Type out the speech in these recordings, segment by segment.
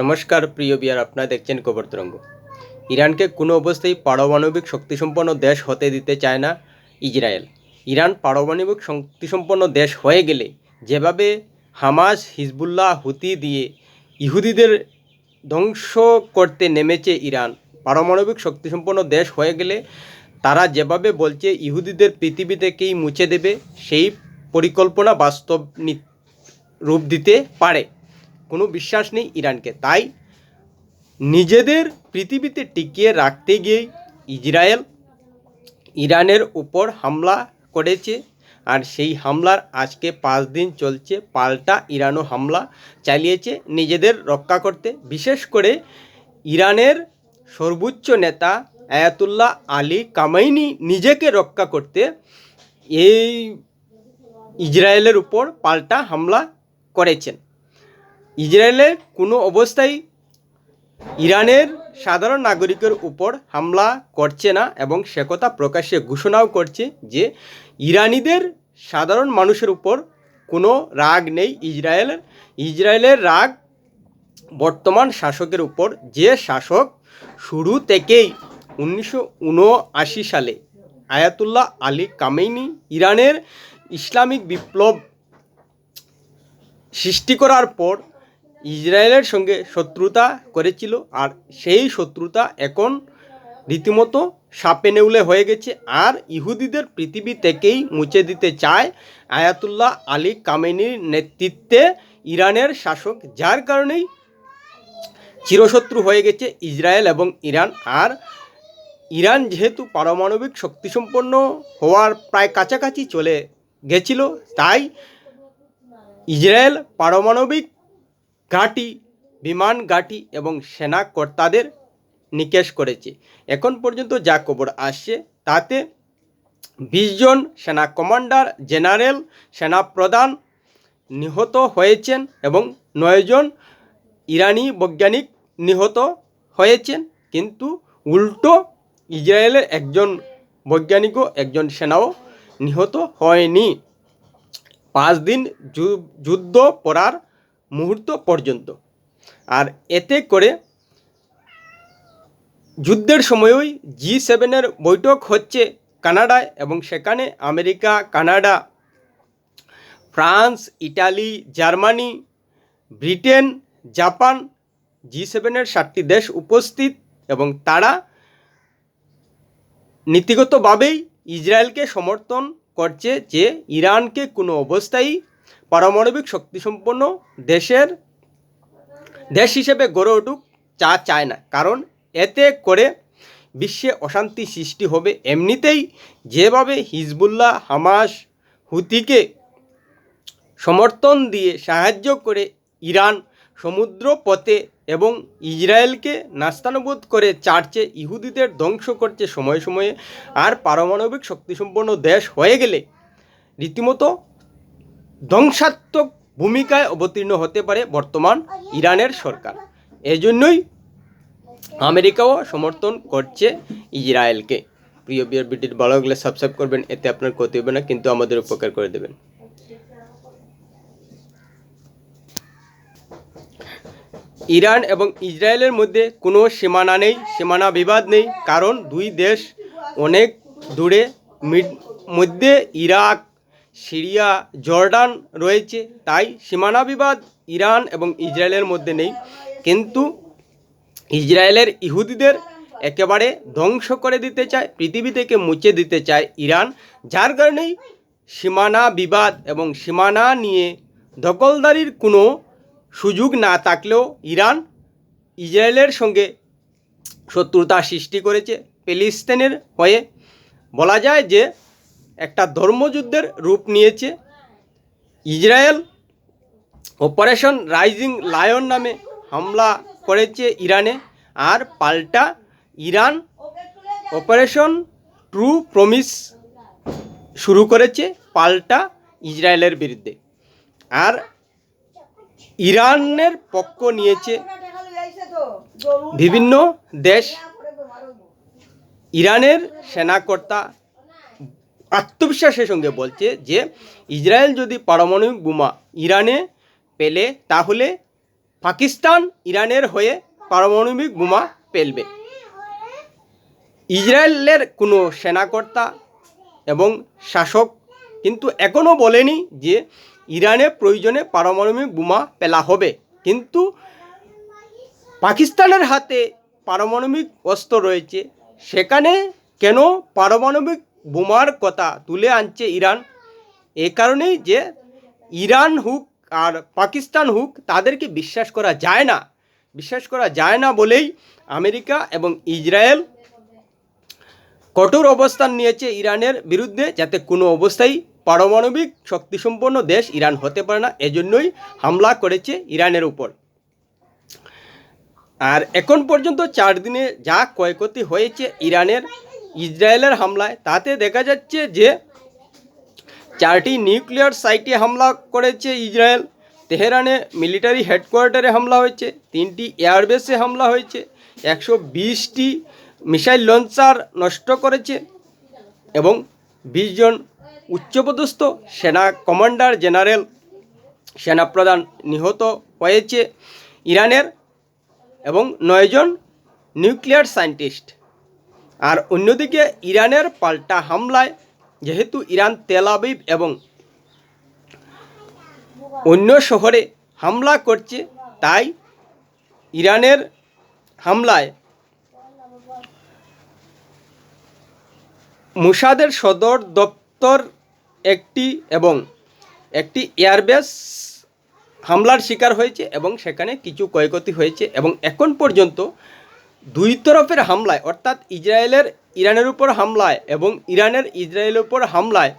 নমস্কার, প্রিয় বিয়ার, আপনারা দেখছেন খবর তরঙ্গ। ইরানকে কোনো অবস্থায় পারমাণবিক শক্তিসম্পন্ন দেশ হতে দিতে চায় না ইসরায়েল। ইরান পারমাণবিক শক্তিসম্পন্ন দেশ হয়ে গেলে যেভাবে হামাস, হিজবুল্লাহ, হুতি দিয়ে ইহুদিদের ধ্বংস করতে নেমেছে ইরান, পারমাণবিক শক্তিসম্পন্ন দেশ হয়ে গেলে তারা যেভাবে বলছে ইহুদিদের পৃথিবী থেকেই মুছে দেবে, সেই পরিকল্পনা বাস্তব রূপ দিতে পারে। কোনো বিশ্বাস নেই ইরানকে। তাই নিজেদের পৃথিবীতে টিকিয়ে রাখতে গিয়েই ইসরায়েল ইরানের উপর হামলা করেছে আর সেই হামলার আজকে পাঁচ দিন চলছে, পাল্টা ইরানও হামলা চালিয়েছে নিজেদের রক্ষা করতে। বিশেষ করে ইরানের সর্বোচ্চ নেতা আয়াতুল্লাহ আলী কামাইনি নিজেকে রক্ষা করতে এই ইসরায়েলের উপর পাল্টা হামলা করেছেন। ইসরায়েলের কোনো অবস্থায় ইরানের সাধারণ নাগরিকের উপর হামলা করছে না এবং সে কথা প্রকাশ্যে ঘোষণাও করছে যে ইরানিদের সাধারণ মানুষের উপর কোনো রাগ নেই। ইসরায়েলের ইসরায়েলের রাগ বর্তমান শাসকের উপর। যে শাসক শুরু থেকেই উনিশশো উনআশি সালে আয়াতুল্লাহ আলী কামেইনি ইরানের ইসলামিক বিপ্লব সৃষ্টি করার পর ইসরায়েলের সঙ্গে শত্রুতা করেছিল আর সেই শত্রুতা এখন রীতিমতো সাপে নেউলে হয়ে গেছে। আর ইহুদিদের পৃথিবী থেকেই মুছে দিতে চায় আয়াতুল্লাহ আলী কামেনির নেতৃত্বে ইরানের শাসক, যার কারণেই চিরশত্রু হয়ে গেছে ইসরায়েল এবং ইরান। আর ইরান যেহেতু পারমাণবিক শক্তিসম্পন্ন হওয়ার প্রায় কাছাকাছি চলে গেছিল, তাই ইসরায়েল পারমাণবিক ঘাঁটি, বিমান ঘাঁটি এবং সেনা কর্তাদের নিকেশ করেছে। এখন পর্যন্ত যা খবর আসছে, তাতে বিশ জন সেনা কমান্ডার, জেনারেল, সেনা প্রধান নিহত হয়েছেন এবং নয়জন ইরানি বৈজ্ঞানিক নিহত হয়েছেন। কিন্তু উল্টো ইসরায়েলের একজন বৈজ্ঞানিকও, একজন সেনাও নিহত হয়নি। পাঁচ দিন যুদ্ধ পড়ার মুহূর্ত পর্যন্ত। আর এতে করে যুদ্ধের সময়ই জি সেভেনের বৈঠক হচ্ছে কানাডায় এবং সেখানে America, Canada, France, Italy, Germany, Britain, Japan G সেভেনের সাতটি দেশ উপস্থিত এবং তারা নীতিগতভাবেই ইসরায়েলকে সমর্থন করছে যে ইরানকে কোনো অবস্থায় পারমাণবিক শক্তিসম্পন্ন দেশের দেশ হিসেবে গড়ে উঠুক চা চায় না। কারণ এতে করে বিশ্বে অশান্তি সৃষ্টি হবে। এমনিতেই যেভাবে হিজবুল্লাহ, হামাস, হুতিকে সমর্থন দিয়ে সাহায্য করে ইরান সমুদ্র পথে এবং ইসরায়েলকে নাস্তানুবোধ করে চাটছে, ইহুদিদের ধ্বংস করছে সময়ে সময়ে, আর পারমাণবিক শক্তিসম্পন্ন দেশ হয়ে গেলে রীতিমতো ধ্বংসাত্মক ভূমিকায় অবতীর্ণ হতে পারে বর্তমান ইরানের সরকার। এজন্যই আমেরিকাও সমর্থন করছে ইসরায়েলকে। প্রিয় বিয়ার বিটির ভালো লাগলে সাবস্ক্রাইব করবেন, এতে আপনার ক্ষতি হবে না, কিন্তু আমাদের উপকার করে দেবেন। ইরান এবং ইসরায়েলের মধ্যে কোনো সীমানা নেই, সীমানা বিবাদ নেই, কারণ দুই দেশ অনেক দূরে মধ্যে ইরাক সিরিয়া, জর্ডান রয়েছে, তাই সীমানা বিবাদ ইরান এবং ইসরায়েলের মধ্যে নেই। কিন্তু ইসরায়েলের ইহুদিদের একেবারে ধ্বংস করে দিতে চায়, পৃথিবী থেকে মুছে দিতে চায় ইরান, যার কারণেই সীমানা বিবাদ এবং সীমানা নিয়ে দখলদারির কোনো সুযোগ না থাকলেও ইরান ইসরায়েলের সঙ্গে শত্রুতা সৃষ্টি করেছে। প্যালেস্তাইনের হয়ে বলা যায় যে একটা ধর্মযুদ্ধের রূপ নিয়েছে। ইসরায়েল অপারেশন রাইজিং লায়ন নামে হামলা করেছে ইরানে। আর পাল্টা ইরান অপারেশন ট্রু প্রমিস শুরু করেছে পাল্টা ইসরায়েলের বিরুদ্ধে। আর ইরানের পক্ষ নিয়েছে বিভিন্ন দেশ। ইরানের সেনাকর্তা আত্মবিশ্বাসের সঙ্গে বলছে যে ইসরায়েল যদি পারমাণবিক বোমা ইরানে পেলে, তাহলে পাকিস্তান ইরানের হয়ে পারমাণবিক বোমা ফেলবে ইসরায়েলের কোনো সেনাকর্তা এবং শাসক কিন্তু এখনও বলেনি যে ইরানে প্রয়োজনে পারমাণবিক বোমা ফেলা হবে। কিন্তু পাকিস্তানের হাতে পারমাণবিক অস্ত্র রয়েছে, সেখানে কেন পারমাণবিক বোমার কথা তুলে আনছে ইরান। এ কারণেই যে ইরান হুক আর পাকিস্তান হুক, তাদেরকে বিশ্বাস করা যায় না। বিশ্বাস করা যায় না বলেই আমেরিকা এবং ইসরায়েল কঠোর অবস্থান নিয়েছে ইরানের বিরুদ্ধে, যাতে কোনো অবস্থায় পারমাণবিক শক্তিসম্পন্ন দেশ ইরান হতে পারে না। এজন্যই হামলা করেছে ইরানের উপর। আর এখন পর্যন্ত চার দিনে যা ক্ষয়ক্ষতি হয়েছে ইরানের ইসরায়েলের হামলায়। তাতে দেখা যাচ্ছে যে চারটি নিউক্লিয়ার সাইটে হামলা করেছে ইসরায়েল। তেহরানে মিলিটারি হেডকোয়ার্টারে হামলা হয়েছে, তিনটি এয়ারবেসে হামলা হয়েছে, একশো বিশটি মিসাইল লঞ্চার নষ্ট করেছে এবং বিশ জন উচ্চপদস্থ সেনা কমান্ডার জেনারেল সেনাপ্রধান নিহত হয়েছে ইরানের এবং নয়জন নিউক্লিয়ার সায়েন্টিস্ট। আর অন্যদিকে ইরানের পাল্টা হামলায়, যেহেতু ইরান তেল আবিব এবং অন্য শহরে হামলা করছে, তাই ইরানের হামলায় মুসাদের সদর দপ্তর একটি এবং একটি এয়ারবেস হামলার শিকার হয়েছে এবং সেখানে কিছু ক্ষয়ক্ষতি হয়েছে এবং এখন পর্যন্ত দুই তরফের হামলায়, অর্থাৎ ইসরায়েলের ইরানের উপর হামলায় এবং ইরানের ইসরায়েলের উপর হামলায়,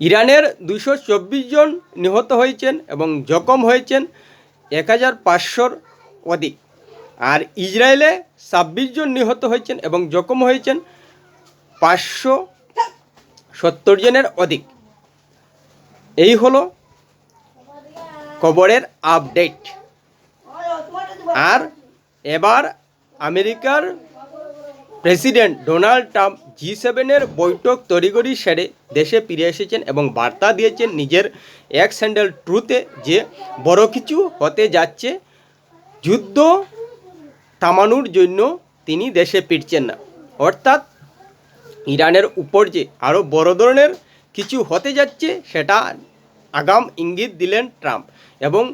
ইরানের দুশো চব্বিশ জন নিহত হয়েছেন এবং জখম হয়েছেন এক হাজার পাঁচশোর অধিক। আর ইসরায়েলে ছাব্বিশ জন নিহত হয়েছেন এবং জখম হয়েছেন পাঁচশো সত্তর জনের অধিক। এই হলো খবরের আপডেট। আর এবার আমেরিকার প্রেসিডেন্ট ডোনাল্ড ট্রাম্প জি সেভেনের বৈঠক তড়িগড়ি সেরে দেশে ফিরে এসেছেন এবং বার্তা দিয়েছেন নিজের এক স্যান্ডেল ট্রুতে যে বড় কিছু হতে যাচ্ছে, যুদ্ধ থামানোর জন্য তিনি দেশে ফিরছেন না। অর্থাৎ ইরানের উপর যে আরও বড় ধরনের কিছু হতে যাচ্ছে, সেটা আগাম ইঙ্গিত দিলেন ট্রাম্প এবং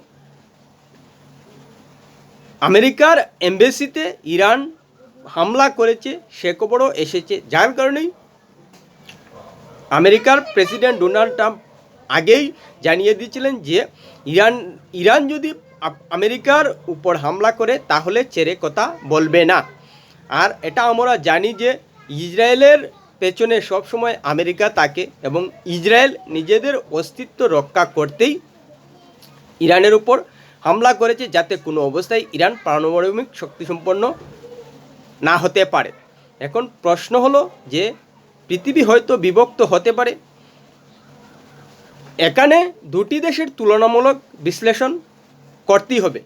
আমেরিকার এমবেসিতে ইরান হামলা করেছে, সে খবরও এসেছে। যার কারণেই আমেরিকার প্রেসিডেন্ট ডোনাল্ড ট্রাম্প আগেই জানিয়ে দিয়েছিলেন যে, ইরান ইরান যদি আমেরিকার উপর হামলা করে, তাহলে ছেড়ে কথা বলবে না। আর এটা আমরা জানি যে, ইসরায়েলের পেছনে সবসময় আমেরিকা থাকে এবং ইসরায়েল নিজেদের অস্তিত্ব রক্ষা করতেই ইরানের উপর হামলা করেছে যাতে কোনো অবস্থায় ইরান পারমাণবিক শক্তিসম্পন্ন না হতে পারে। এখন প্রশ্ন হলো যে, পৃথিবী হয়তো বিভক্ত হতে পারে। এখানে দুটি দেশের তুলনামূলক বিশ্লেষণ করতেই হবে।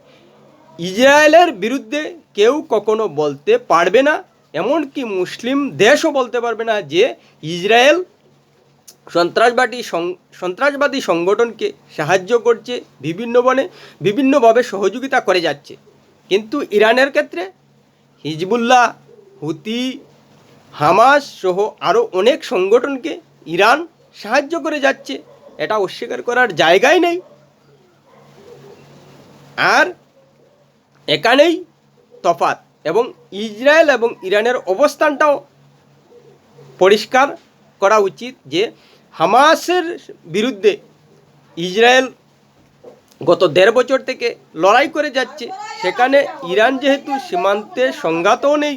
ইসরায়েলের বিরুদ্ধে কেউ কখনো বলতে পারবে না, এমনকি মুসলিম দেশও বলতে পারবে না যে, ইসরায়েল সন্ত্রাসবাদী সন্ত্রাসবাদী সংগঠনকে সাহায্য করছে, বিভিন্ন বনে, বিভিন্নভাবে সহযোগিতা করে যাচ্ছে। কিন্তু ইরানের ক্ষেত্রে হিজবুল্লাহ, হুতি, হামাস সহ আরও অনেক সংগঠনকে ইরান সাহায্য করে যাচ্ছে। এটা অস্বীকার করার জায়গাই নেই। আর এখানেই তফাত এবং ইসরায়েল এবং ইরানের অবস্থানটাও পরিষ্কার করা উচিত যে হামাসের বিরুদ্ধে ইসরায়েল গত দেড় বছর থেকে লড়াই করে যাচ্ছে, সেখানে ইরান যেহেতু সীমান্তে সংঘাতও নেই,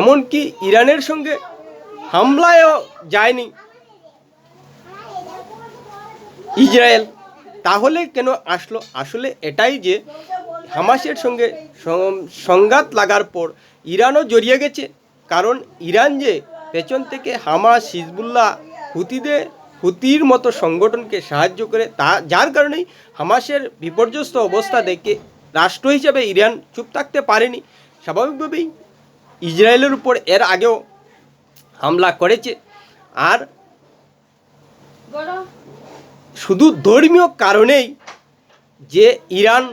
এমনকি ইরানের সঙ্গে হামলায়ও যায়নি ইসরায়েল, তাহলে কেন আসলো? আসলে এটাই যে হামাসের সঙ্গে সংঘাত লাগার পর ইরানও জড়িয়ে গেছে, কারণ ইরান যে পেছন থেকে হামাস, হিজবুল্লাহ হুতিদের হুতির মতো সংগঠনকে সাহায্য করে তা, যার কারণেই হামাসের বিপর্যস্ত অবস্থা দেখে রাষ্ট্র হিসেবে ইরান চুপ থাকতে পারেনি। স্বাভাবিকভাবেই ইসরায়েলের উপর এর আগেও হামলা করেছে। আর শুধু ধর্মীয় কারণেই যে ইরান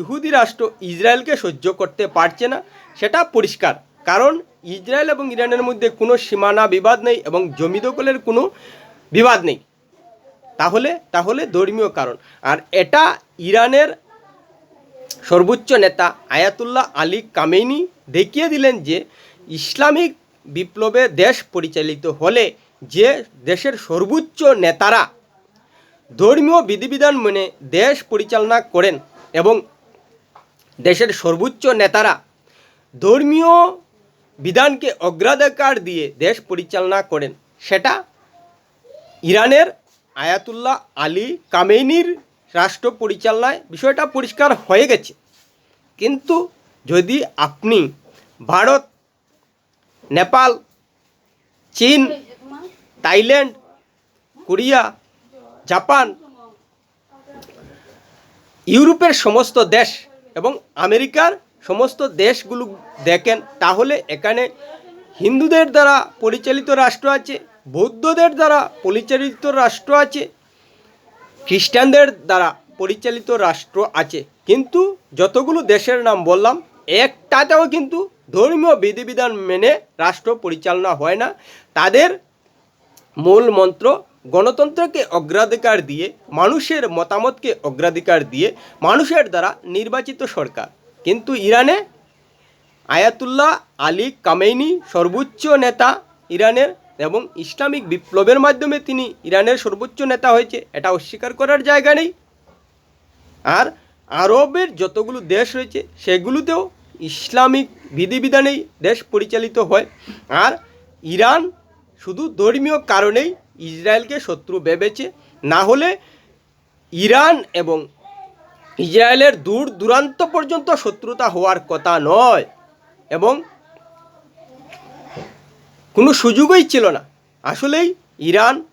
ইহুদি রাষ্ট্র ইসরায়েলকে সহ্য করতে পারছে না, সেটা পরিষ্কার। কারণ ইসরায়েল এবং ইরানের মধ্যে কোনো সীমানা বিবাদ নেই এবং জমি দখলের কোনো বিবাদ নেই। তাহলে তাহলে ধর্মীয় কারণ। আর এটা ইরানের সর্বোচ্চ নেতা আয়াতুল্লাহ আলী কামেনি দেখিয়ে দিলেন যে ইসলামিক বিপ্লবে দেশ পরিচালিত হলে যে দেশের সর্বোচ্চ নেতারা ধর্মীয় বিধিবিধান মেনে দেশ পরিচালনা করেন এবং দেশের সর্বোচ্চ নেতারা ধর্মীয় বিধানকে অগ্রাধিকার দিয়ে দেশ পরিচালনা করেন। সেটা ইরানের আয়াতুল্লাহ আলী কামেনির রাষ্ট্র পরিচালনায় বিষয়টা পরিষ্কার হয়ে গেছে। কিন্তু যদি আপনি ভারত, নেপাল, চীন, থাইল্যান্ড, কোরিয়া, জাপান, ইউরোপের সমস্ত দেশ এবং আমেরিকার সমস্ত দেশগুলো দেখেন, তাহলে এখানে হিন্দুদের দ্বারা পরিচালিত রাষ্ট্র আছে, বৌদ্ধদের দ্বারা পরিচালিত রাষ্ট্র আছে, খ্রিস্টানদের দ্বারা পরিচালিত রাষ্ট্র আছে। কিন্তু যতগুলো দেশের নাম বললাম, একটাতেও কিন্তু ধর্মীয় বিধিবিধান মেনে রাষ্ট্র পরিচালনা হয় না। তাদের মূল মন্ত্র গণতন্ত্রকে অগ্রাধিকার দিয়ে, মানুষের মতামতকে অগ্রাধিকার দিয়ে মানুষের দ্বারা নির্বাচিত সরকার। কিন্তু ইরানে আয়াতুল্লাহ আলী কামেইনি সর্বোচ্চ নেতা ইরানের এবং ইসলামিক বিপ্লবের মাধ্যমে তিনি ইরানের সর্বোচ্চ নেতা হয়েছে। এটা অস্বীকার করার জায়গা নেই। আর আরবের যতগুলো দেশ রয়েছে, সেগুলোতেও ইসলামিক বিধিবিধানেই দেশ পরিচালিত হয়। আর ইরান শুধু ধর্মীয় কারণেই ইসরায়েলকে শত্রু ভেবেছে। না হলে ইরান এবং ইসরায়েলের দূর দূরান্ত পর্যন্ত শত্রুতা হওয়ার কথা নয় এবং কোনো সুযোগই ছিল না। আসলেই ইরান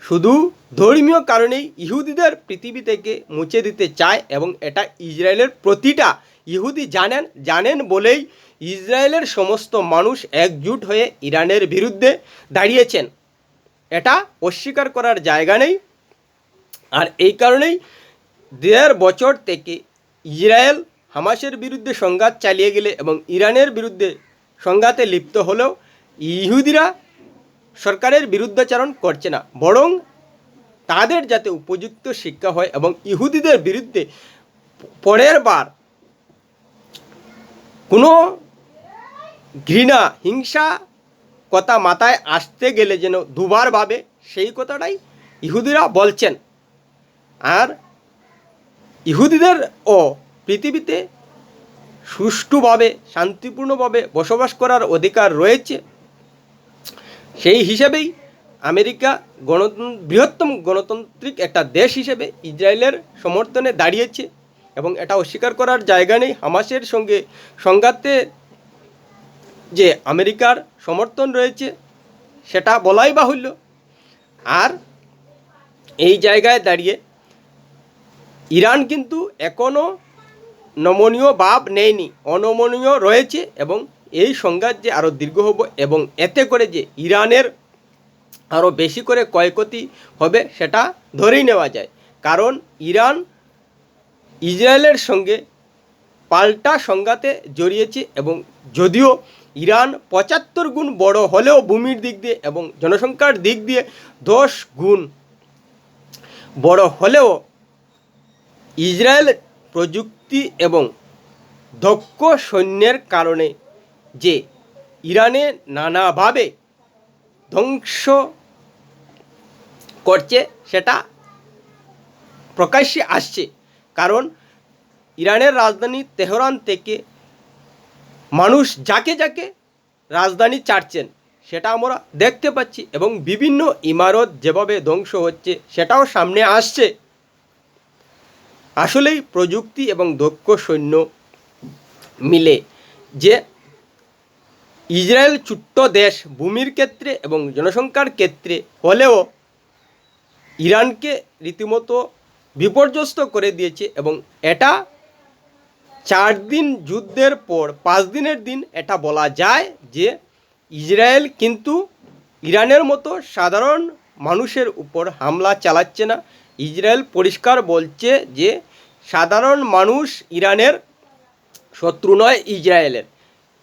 শুধু ধর্মীয় কারণেই ইহুদিদের পৃথিবী থেকে মুছে দিতে চায় এবং এটা ইসরায়েলের প্রতিটা ইহুদি জানেন জানেন বলেই ইসরায়েলের সমস্ত মানুষ একজুট হয়ে ইরানের বিরুদ্ধে দাঁড়িয়েছেন। এটা অস্বীকার করার জায়গা নেই। আর এই কারণেই দেড় বছর থেকে ইসরায়েল হামাসের বিরুদ্ধে সংঘাত চালিয়ে গেলে এবং ইরানের বিরুদ্ধে সংঘাতে লিপ্ত হলেও ইহুদিরা সরকারের বিরুদ্ধাচারণ করছে না, বরং তাদের যাতে উপযুক্ত শিক্ষা হয় এবং ইহুদিদের বিরুদ্ধে পরের বার কোনো ঘৃণা, হিংসা কথা মাথায় আসতে গেলে যেন দুবার ভাবে সেই কথাটাই ইহুদিরা বলছেন। আর ইহুদিদের ও পৃথিবীতে সুষ্ঠুভাবে, শান্তিপূর্ণভাবে বসবাস করার অধিকার রয়েছে, সেই হিসেবেই আমেরিকা গণতন্ত্র বৃহত্তম গণতান্ত্রিক একটা দেশ হিসেবে ইসরায়েলের সমর্থনে দাঁড়িয়েছে এবং এটা অস্বীকার করার জায়গা নেই হামাসের সঙ্গে সংঘাতে যে আমেরিকার সমর্থন রয়েছে, সেটা বলাই বাহুল্য। আর এই জায়গায় দাঁড়িয়ে ইরান কিন্তু এখনও নমনীয় ভাব নেয়নি, অনমনীয় রয়েছে এবং এই সংঘাত যে আরও দীর্ঘ হব এবং এতে করে যে ইরানের আরও বেশি করে ক্ষয়ক্ষতি হবে সেটা ধরেই নেওয়া যায়। কারণ ইরান ইসরায়েলের সঙ্গে পাল্টা সংঘাতে জড়িয়েছে এবং যদিও ইরান পঁচাত্তর গুণ বড় হলেও ভূমির দিক দিয়ে এবং জনসংখ্যার দিক দিয়ে দশ গুণ বড় হলেও ইসরায়েল প্রযুক্তি এবং দক্ষ সৈন্যের কারণে যে ইরানে নানাভাবে ধ্বংস করছে, সেটা প্রকাশ্যে আসছে। কারণ ইরানের রাজধানী তেহরান থেকে মানুষ যাকে যাকে রাজধানী ছাড়ছেন, সেটা আমরা দেখতে পাচ্ছি এবং বিভিন্ন ইমারত যেভাবে ধ্বংস হচ্ছে, সেটাও সামনে আসছে। আসলেই প্রযুক্তি এবং দক্ষ সৈন্য মিলে যে ইসরায়েল ছোট্ট দেশ ভূমির ক্ষেত্রে এবং জনসংখ্যার ক্ষেত্রে হলেও ইরানকে রীতিমতো বিপর্যস্ত করে দিয়েছে এবং এটা চার দিন যুদ্ধের পর, পাঁচ দিনের দিন এটা বলা যায় যে ইসরায়েল কিন্তু ইরানের মতো সাধারণ মানুষের উপর হামলা চালাচ্ছে না। ইসরায়েল পরিষ্কার বলছে যে সাধারণ মানুষ ইরানের শত্রু নয়, ইসরায়েলের।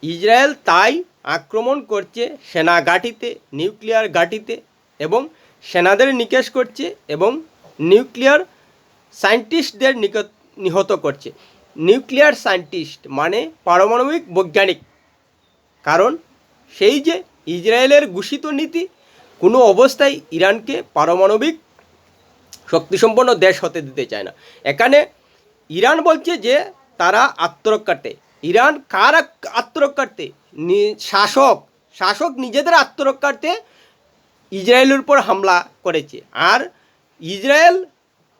ইসরায়েল তাই আক্রমণ করছে সেনা ঘাঁটিতে, নিউক্লিয়ার ঘাঁটিতে এবং সেনাদের নিকেশ করছে এবং নিউক্লিয়ার সায়েন্টিস্টদের নিকট নিহত করছে। নিউক্লিয়ার সায়েন্টিস্ট মানে পারমাণবিক বৈজ্ঞানিক। কারণ সেই যে ইসরায়েলের ঘোষিত নীতি, কোনো অবস্থায় ইরানকে পারমাণবিক শক্তিসম্পন্ন দেশ হতে দিতে চায় না। এখানে ইরান বলছে যে তারা আত্মরক্ষার্থে ইরান কার আত্মরক্ষার্থে শাসক। শাসক নিজেদের আত্মরক্ষার্থে ইসরায়েলের উপর হামলা করেছে। আর ইসরায়েল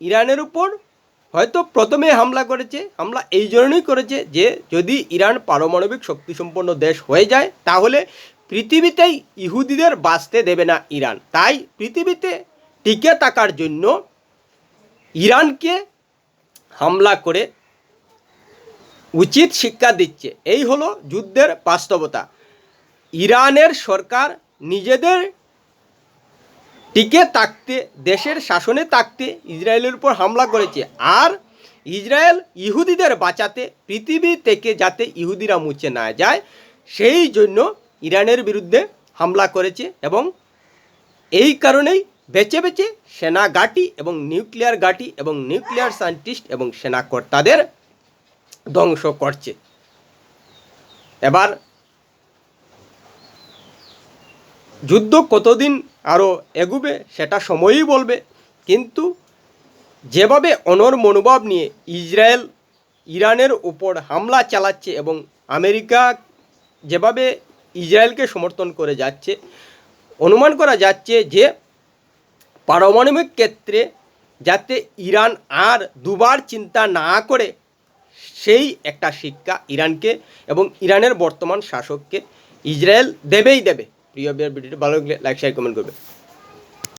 ইরানের উপর হয়তো প্রথমে হামলা করেছে। হামলা এই জন্যই করেছে যে যদি ইরান পারমাণবিক শক্তিসম্পন্ন দেশ হয়ে যায়, তাহলে পৃথিবীতেই ইহুদিদের বাঁচতে দেবে না ইরান। তাই পৃথিবীতে টিকে থাকার জন্য ইরানকে হামলা করে উচিত শিক্ষা দিচ্ছে। এই হলো যুদ্ধের বাস্তবতা। ইরানের সরকার নিজেদের টিকে থাকতে, দেশের শাসনে থাকতে ইসরায়েলের উপর হামলা করেছে। আর ইসরায়েল ইহুদিদের বাঁচাতে, পৃথিবী থেকে যাতে ইহুদিরা মুছে না যায়, সেই জন্য ইরানের বিরুদ্ধে হামলা করেছে এবং এই কারণেই বেছে বেছে সেনা ঘাঁটি এবং নিউক্লিয়ার ঘাঁটি এবং নিউক্লিয়ার সায়েন্টিস্ট এবং সেনা সেনাকর্তাদের ধ্বংস করছে। এবার যুদ্ধ কতদিন আরও এগুবে সেটা সময়ই বলবে, কিন্তু যেভাবে অনর মনোভাব নিয়ে ইসরায়েল ইরানের উপর হামলা চালাচ্ছে এবং আমেরিকা যেভাবে ইসরায়েলকে সমর্থন করে যাচ্ছে, অনুমান করা যাচ্ছে যে পারমাণবিক ক্ষেত্রে যাতে ইরান আর দুবার চিন্তা না করে, সেই একটা শিক্ষা ইরানকে এবং ইরানের বর্তমান শাসককে ইসরায়েল দেবেই দেবে। প্রিয় বিয়ার ভিডিওটি ভালো লাগলে লাইক শেয়ার কমেন্ট করবে।